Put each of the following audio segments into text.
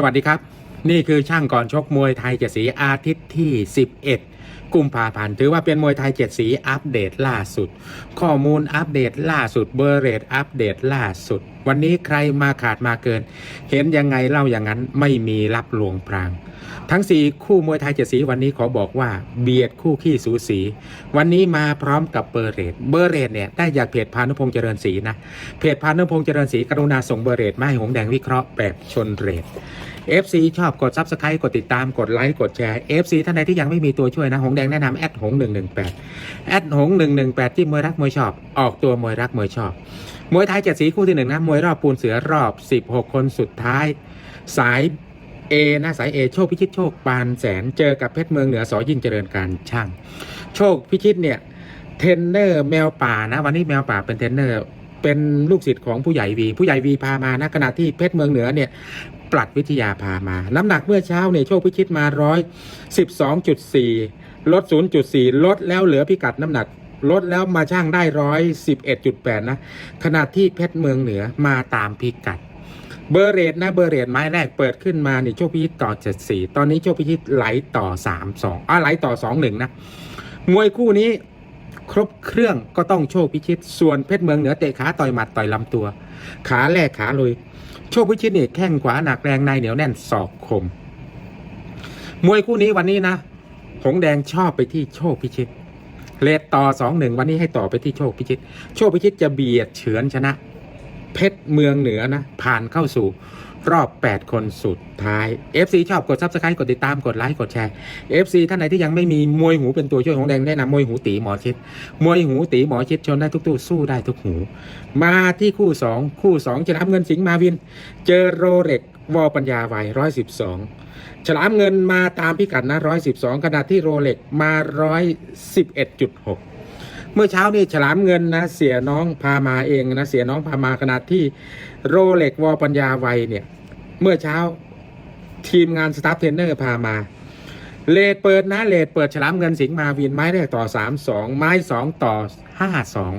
สวัสดีครับ นี่คือช่างก่อนชกมวยไทยเจ็ดสีอาทิตย์ที่ 11 กุมภาพันธ์ถือว่าเป็นมวยไทยเจ็ดสีอัปเดตล่าสุด ข้อมูลอัปเดตล่าสุดเบอร์เรทอัปเดตล่าสุด วันนี้ใครมาขาดมาเกิน เห็นยังไงเล่าอย่างนั้นไม่มีรับหลวงพราง ทั้ง 4 คู่มวยไทยเจ็ดสีวันนี้ขอบอกว่าเบียดคู่ขี้สูสี วันนี้มาพร้อมกับเบอร์เรทเบอร์เรทเนี่ยได้จากเพจพานุพงษ์เจริญศรีนะเพจพานุพงษ์เจริญศรีกรุณาส่งเบอร์เรทมาให้หงแดงวิเคราะห์แบบชนเรท FC ชอบกด Subscribe กดติดตามกดไลค์กดแชร์ FC ท่านใดที่ยังไม่มีตัวช่วยนะหงแดงแนะนำแอดหง118แอดหง118ที่มวยรักมวยชอบ ออกตัวมวยรักมวยชอบมวยไทยเจ็ดสีคู่ที่หนึ่งนะมวยรอบปูนเสือรอบ 16 คนสุดท้าย สาย A นะสาย A โชคพิชิตโชคปานแสนเจอกับเพชรเมืองเหนือสอยิ่งเจริญการช่าง โชคพิชิตเนี่ยเทรนเนอร์แมวป่านะ วันนี้แมวป่าเป็นเทรนเนอร์เป็นลูกศิษย์ของผู้ใหญ่วี ผู้ใหญ่วีพามานะขณะที่เพชรเมืองเหนือเนี่ย ปลัดวิทยาพามา น้ำหนักเมื่อเช้าเนี่ยโชคพิชิตมาร้อยสิบสองจุดสี่ลดศูนย์จุดสี่ลดแล้วเหลือพิกัดน้ำหนักลดแล้วมาช่างได้ร้อยสิบเอ็ดจุดแปดนะ ขณะที่เพชรเมืองเหนือมาตามพิกัด เบอร์เรทนะเบอร์เรทไม้แรกเปิดขึ้นมาเนี่ยโชคพิชิตต่อเจ็ดสี่ตอนนี้โชคพิชิตไหลต่อสามสองอะไหลต่อสองหนึ่งนะมวยคู่นี้ ครบเครื่องก็ต้องโชคพิชิต ส่วนเพชรเมืองเหนือเตะขาต่อยหมัดต่อยลำตัว ขาแรกขาลุยโชคพิชิตนี่แข้งขวาหนักแรงในเหนียวแน่นศอกคม มวยคู่นี้วันนี้นะ หงแดงชอบไปที่โชคพิชิตเลดต่อสองหนึ่งวันนี้ให้ต่อไปที่โชคพิชิต โชคพิชิตจะเบียดเฉือนชนะ เพชรเมืองเหนือนะ ผ่านเข้าสู่ รอบ 8 คนสุดท้าย FC ชอบกด Subscribe กดติดตามกดไลค์กดแชร์ FC ท่านไหนที่ยังไม่มีมวยหูเป็นตัวช่วยของแดงแนะนำมวยหูตีหมอชิดมวยหูตีหมอชิดชนได้ทุกตู้สู้ได้ทุกหู มาที่คู่ 2 คู่ 2 ฉลามเงินสิงห์มาวิน เจอโรเล็กวอปัญญาไวร้อยสิบสองฉลามเงินมาตามพิกัดนะร้อยสิบสองขณะที่โรเล็กมาร้อยสิบเอ็ดจุดหกเมื่อเช้านี่ฉลามเงินนะเสียน้องพามาเองนะเสียน้องพามาขณะที่ โรเล็กวอปัญญาไวเนี่ย เมื่อเช้าทีมงานสตาฟเทรนเนอร์พามา เลดเปิดนะ เลดเปิดฉลามเงินสิงมาวินไม้แรกต่อสามสองไม้สองต่อห้าสอง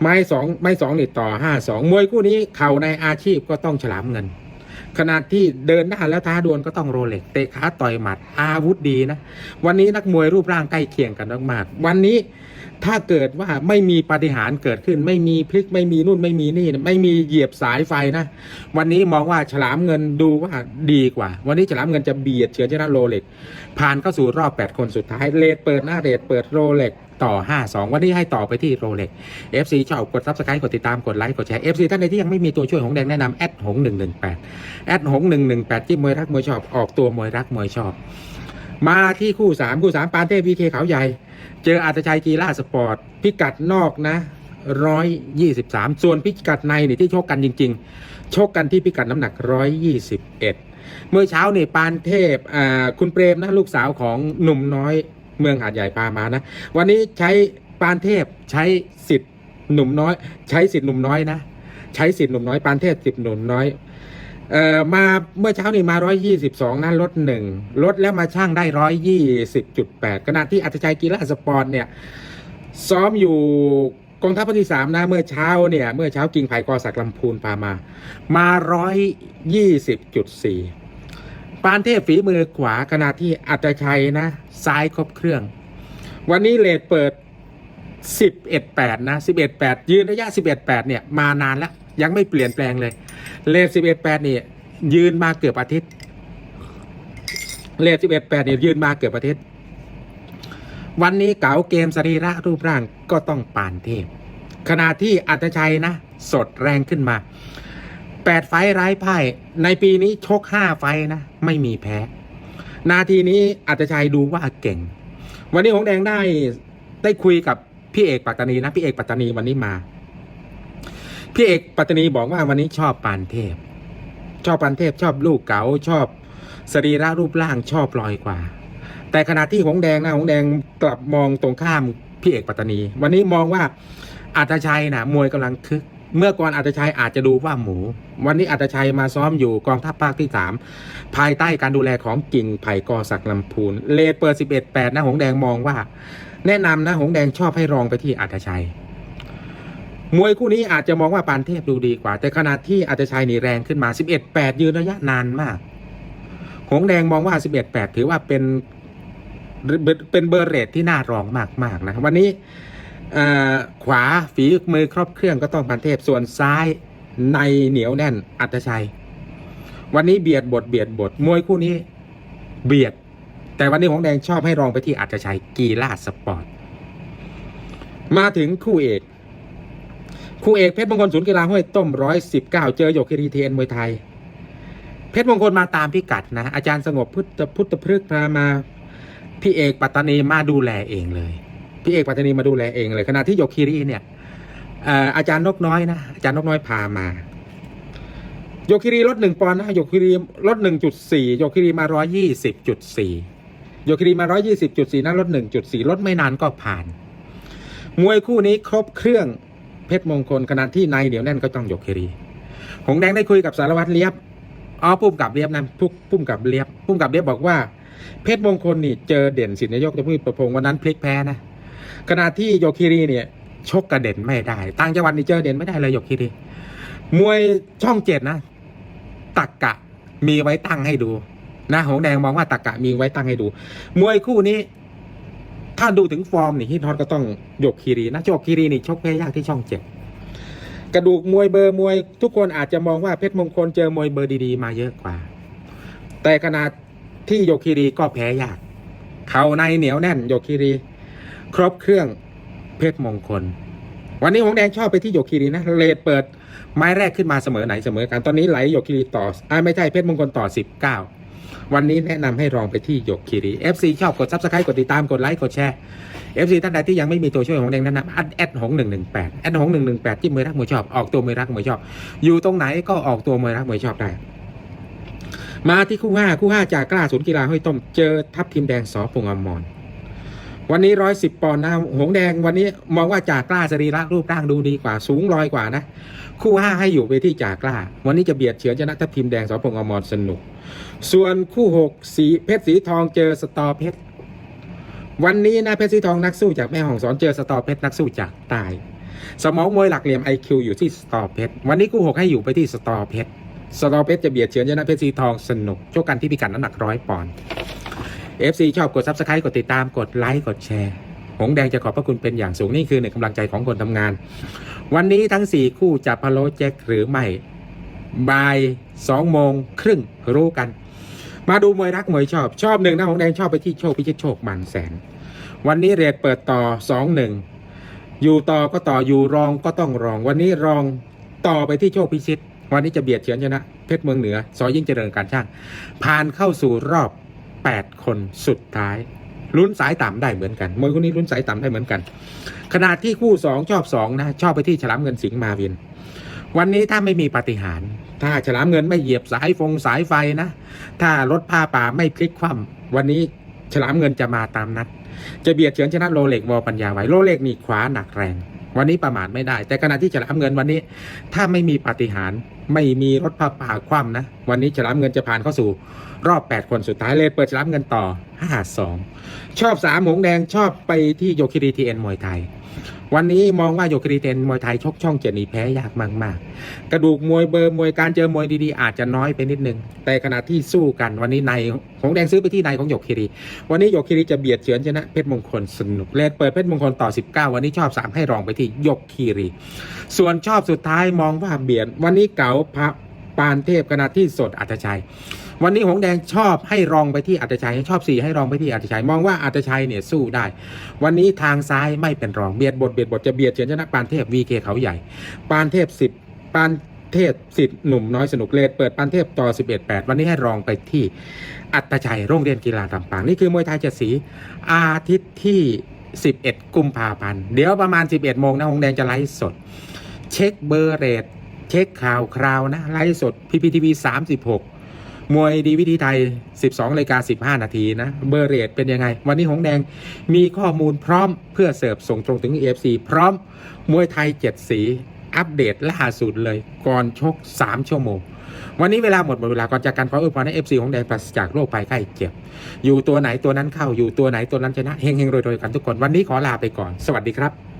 ไม้สองไม้สองนี่ต่อห้าสองมวยคู่นี้เข่าในอาชีพก็ต้องฉลามเงินขณะที่เดินหน้าแล้วท้าดวลก็ต้องโรเล็กเตะขาต่อยหมัดอาวุธดีนะ วันนี้นักมวยรูปร่างใกล้เคียงกันมากๆวันนี้ ถ้าเกิดว่าไม่มีปฏิหารเกิดขึ้น ไม่มีพลิกไม่มีนู่นไม่มีนี่ไม่มีเหยียบสายไฟนะ วันนี้มองว่าฉลามเงินดูว่าดีกว่า วันนี้ฉลามเงินจะเบียดเฉือนชนะโรเล็กผ่านเข้าสู่รอบ 8 คนสุดท้ายเลดเปิดหน้าเลดเปิดโรเล็กต่อ 5-2 วันนี้ให้ต่อไปที่โรเล็ก FC ชอบกดซับสไครต์กดติดตามกดไลค์กดแชร์ FC ท่านใดที่ยังไม่มีตัวช่วยของแดงแนะนำแอดหง118แอดหง118ที่มวยรักมวยชอบออกตัวมวยรักมวยชอบ มาที่คู่3คู่3ปานเทพวีเคเขาใหญ่ เจออัตชัยกีฬาสปอร์ต พิกัดนอกนะร้อยยี่สิบสามส่วนพิกัดในนี่ที่ชกกันจริง ๆ ชกกันที่พิกัดน้ำหนักร้อยยี่สิบเอ็ดเมื่อเช้านี่ปานเทพอ่าคุณเปรมนะลูกสาวของหนุ่มน้อยเมืองหาดใหญ่พามานะ วันนี้ใช้ปานเทพใช้สิทธิ์หนุ่มน้อย ใช้สิทธิ์หนุ่มน้อยนะ ใช้สิทธิ์หนุ่มน้อยปานเทพสิทธิ์หนุ่มน้อย เอ่อมาเมื่อเช้านี่มา 122นะลดหนึ่งลดแล้วมาช่างได้ 120.8ขณะที่อัตชัยกีฬาสปอร์ตเนี่ย ซ้อมอยู่กองทัพภาคที่สามนะ เมื่อเช้าเนี่ย เมื่อเช้ากิ่งไผ่กอสักลำพูนพามา มา 120.4 ปานเทพฝีมือขวาขณะที่อัตชัยนะ ซ้ายครบเครื่อง วันนี้เลดเปิด 11-8 นะ 11-8 ยืนระยะ 11-8 เนี่ย มานานแล้ว ยังไม่เปลี่ยนแปลงเลย เลท11-8นี่ยืนมาเกือบอาทิตย์ เลท11-8เอ็ดแปดนี่ยืนมาเกือบอาทิตย์ วันนี้เก๋าเกมสรีระรูปร่างก็ต้องปานเทพ ขณะที่อัตชัยนะ สดแรงขึ้นมา8ไฟไร้พ่ายในปีนี้ชก5ไฟนะ ไม่มีแพ้ นาทีนี้อัตชัยดูว่าเก่ง วันนี้หงแดงได้ได้คุยกับพี่เอกปัตตานีนะ พี่เอกปัตตานีวันนี้มา พี่เอกปัตตานีบอกว่าวันนี้ชอบปานเทพ ชอบปานเทพชอบลูกเก๋าชอบสรีระรูปร่างชอบลอยกว่า แต่ขณะที่หงแดงนะหงแดงกลับมองตรงข้ามพี่เอกปัตตานี วันนี้มองว่าอัตชัยนะมวยกำลังคึก เมื่อก่อนอัตชัยอาจจะดูว่าหมู วันนี้อัตชัยมาซ้อมอยู่กองทัพภาคที่สามภายใต้การดูแลของกิ่งไผ่กอศักดิ์ลำพูนเลดเปิด11-8นะหงแดงมองว่า แนะนำนะหงแดงชอบให้รองไปที่อัตชัย มวยคู่นี้อาจจะมองว่าปานเทพดูดีกว่า แต่ขณะที่อาจจะชัยนี่แรงขึ้นมา 11-8 ยืนระยะนานมาก หงแดงมองว่า 11-8 ถือว่าเป็นเป็นเบอร์เรทที่น่ารองมากๆนะวันนี้ขวาฝีมือครอบเครื่องก็ต้องปานเทพส่วนซ้ายในเหนียวแน่นอัตชัย วันนี้เบียดบทเบียดบทมวยคู่นี้เบียด แต่วันนี้หงแดงชอบให้รองไปที่อัตชัยกีฬาสปอร์ต มาถึงคู่เอก คู่เอกเพชรมงคลศูนย์กีฬาห้วยต้มร้อยสิบเก้าเจอหยกคิรีเทนมวยไทย เพชรมงคลมาตามพิกัดนะ อาจารย์สงบพุทธพุทธพฤกษ์พามาพี่เอกปัตตานีมาดูแลเองเลย พี่เอกปัตตานีมาดูแลเองเลย ขณะที่หยกคิรีเนี่ยอาจารย์นกน้อยนะอาจารย์นกน้อยพามาหยกคิรีลดหนึ่งปอนด์นะหยกคิรีลดหนึ่งจุดสี่หยกคิรีมาร้อยยี่สิบจุดสี่หยกคิรีมาร้อยยี่สิบจุดสี่นะลดหนึ่งจุดสี่ลดไม่นานก็ผ่าน มวยคู่นี้ครบเครื่อง เพชรมงคลขณะที่ในเดี๋ยวแน่นก็ต้องยกเครีหงแดงได้คุยกับสารวัตรเลียบอ๋อพุ่มกับเลียบนะพุ่พุ่มกับเลียบพุ่มกับเลียบบอกว่า เพชรมงคลนี่เจอเด่นสินนายกจะพูดประพงวันนั้นพลิกแพ้นะขณะที่โยคิรีเนี่ยชกกระเด่นไม่ได้ต่างจังหวัดนี่เจอเด่นไม่ได้เลยโยคิรีมวยช่องเจ็ดนะตักกะมีไว้ตั้งให้ดูนะหงแดงมองว่าตักกะมีไว้ตั้งให้ดู มวยคู่นี้ ถ้าดูถึงฟอร์มนี่ฮิตฮอตก็ต้องโยกคีรีนะโยกคีรีนี่ชกแพ้ยากที่ช่องเจ็ดกระดูกมวยเบอร์มวย ทุกคนอาจจะมองว่าเพชรมงคลเจอมวยเบอร์ดีๆ มาเยอะกว่า แต่ขนาดที่โยคีรีก็แพ้ยาก เขาในเหนียวแน่นโยคีรี ครบเครื่องเพชรมงคล วันนี้หงแดงชอบไปที่โยคีรีนะเลดเปิดไม้แรกขึ้นมาเสมอไหนเสมอกันตอนนี้ไหลโยคีรีต่ออ่าไม่ใช่เพชรมงคลต่อสิบเก้า วันนี้แนะนำให้ลองไปที่หยกคีรี FC ชอบกด Subscribe กดติดตามกดไลค์กดแชร์ FC ท่านใดที่ยังไม่มีตัวช่วยของแดงแนะนำแอดแอดหงหนึ่งหนึ่งแปดแอดหงหนึ่งหนึ่งแปดที่มือรักมือชอบออกตัวมือรักมือชอบ อยู่ตรงไหนก็ออกตัวมือรักมือชอบได้มาที่คู่ห้าคู่ห้าจากกล้าศูนย์กีฬาห้วยต้ม เจอทัพทีมแดงสอพงอมร วันนี้ร้อยสิบปอนด์นะหงแดงวันนี้มองว่าจากกล้าสรีระรูปร่างดูดีกว่า สูงลอยกว่านะ คู่ห้าให้อยู่ไปที่จากกล้า วันนี้จะเบียดเฉือนชนะทัพทีมแดงสอพงอมรสนุก ส่วนคู่หกสีเพชรสีทองเจอสตอเพชรวันนี้นะเพชรสีทองนักสู้จากแม่ฮ่องสอนเจอสตอเพชรนักสู้จากใต้สมองมวยหลักเหลี่ยมไอคิวอยู่ที่สตอเพชรวันนี้คู่หกให้อยู่ไปที่สตอเพชรสตอเพชรจะเบียดเฉือนชนะเพชรสีทองสนุกโชคกันที่พิกัดน้ำหนักร้อยปอนด์ FC ชอบกด Subscribe กดติดตามกดไลค์กดแชร์ หงแดงจะขอบพระคุณเป็นอย่างสูงนี่คือหนึ่งกำลังใจของคนทำงาน วันนี้ทั้ง 4 คู่จะพะโลแจ็คหรือไม่บ่าย2โมงครึ่งรู้กัน มาดูมวยรักมวยชอบชอบหนึ่งนะหงแดงชอบไปที่โชคพิชิตโชคบางแสน วันนี้เรทเปิดต่อสองหนึ่งอยู่ต่อก็ต่ออยู่รองก็ต้องรอง วันนี้รองต่อไปที่โชคพิชิตวันนี้จะเบียดเฉือนชนะเพชรเมืองเหนือสอยยิ่งเจริญการช่าง ผ่านเข้าสู่รอบ 8 คนสุดท้ายลุ้นสายต่ำได้เหมือนกันมวยคู่นี้ลุ้นสายต่ำได้เหมือนกัน ขนาดที่คู่สองชอบสองนะ ชอบไปที่ฉลามเงินสิงห์มาวิน วันนี้ถ้าไม่มีปาฏิหารย์ถ้าฉลามเงินไม่เหยียบสายฟงสายไฟนะ ถ้ารถผ้าป่าไม่พลิกคว่ำวันนี้ฉลามเงินจะมาตามนัด จะเบียดเฉือนชนะโรเล็กวอปัญญาไว้โรเล็กนี่ขวาหนักแรง วันนี้ประมาทไม่ได้ แต่ขณะที่ฉลามเงินวันนี้ ถ้าไม่มีปาฏิหารย์ไม่มีรถผ้าป่าคว่ำนะ วันนี้ฉลามเงินจะผ่านเข้าสู่รอบ 8 คนสุดท้ายเลยเปิดฉลามเงินต่อ 5-2 ชอบสามหงแดงชอบไปที่โยคิรีทีเอ็นมวยไทย วันนี้มองว่าโยครีเอ็นมวยไทยชกช่องเจ็ดนี่แพ้ยากมากๆ กระดูกมวยเบอร์มวยการเจอมวยดีๆ อาจจะน้อยไปนิดนึง แต่ขณะที่สู้กันวันนี้ในหงแดงซื้อไปที่ในของโยคิรีวันนี้โยคิริจะเบียดเฉือนชนะเพชรมงคลสนุกเลนเปิดเพชรมงคลต่อ 19 วันนี้ชอบ 3 ให้รองไปที่ยกคีรี ส่วนชอบสุดท้ายมองว่าเบียดวันนี้เก๋าพระปานเทพขณะที่สดอัตชัย วันนี้หงแดงชอบให้รองไปที่อัตชัยชอบสี่ให้รองไปที่อัตชัยมองว่าอัตชัยเนี่ยสู้ได้ วันนี้ทางซ้ายไม่เป็นรองเบียดบทเบียดบทจะเบียดเฉือนชนะปานเทพวีเคเขาใหญ่ ปานเทพสิบปานเทพสิทธิ์หนุ่มน้อยสนุกเลดเปิดปานเทพต่อ 11 8 วันนี้ให้รองไปที่อัตชัยโรงเรียนกีฬาลำปาง นี่คือมวยไทยเจ็ดสีอาทิตย์ที่ 11 กุมภาพันธ์ เดี๋ยวประมาณ 11 โมงนะหงแดงจะไลฟ์สด เช็คเบอร์เรทเช็คข่าวคราวนะไลฟ์สดพีพีทีวี36ม มวยดีวิธีไทย 12นาฬิกา15 นาทีนะเบอร์เรทเป็นยังไง วันนี้หงแดงมีข้อมูลพร้อมเพื่อเสิร์ฟส่งตรงถึง AFC พร้อมมวยไทย 7 สีอัปเดตล่าสุดเลยก่อนชก 3 ชั่วโมง วันนี้เวลาหมดหมดเวลาก่อนจากการขออวยพรให้ FC ของแดงปราศจากโรคภัยไข้เจ็บ อยู่ตัวไหนตัวนั้นเข้าอยู่ตัวไหนตัวนั้นชนะเฮงเฮงๆรวยๆกันทุกคน วันนี้ขอลาไปก่อน สวัสดีครับ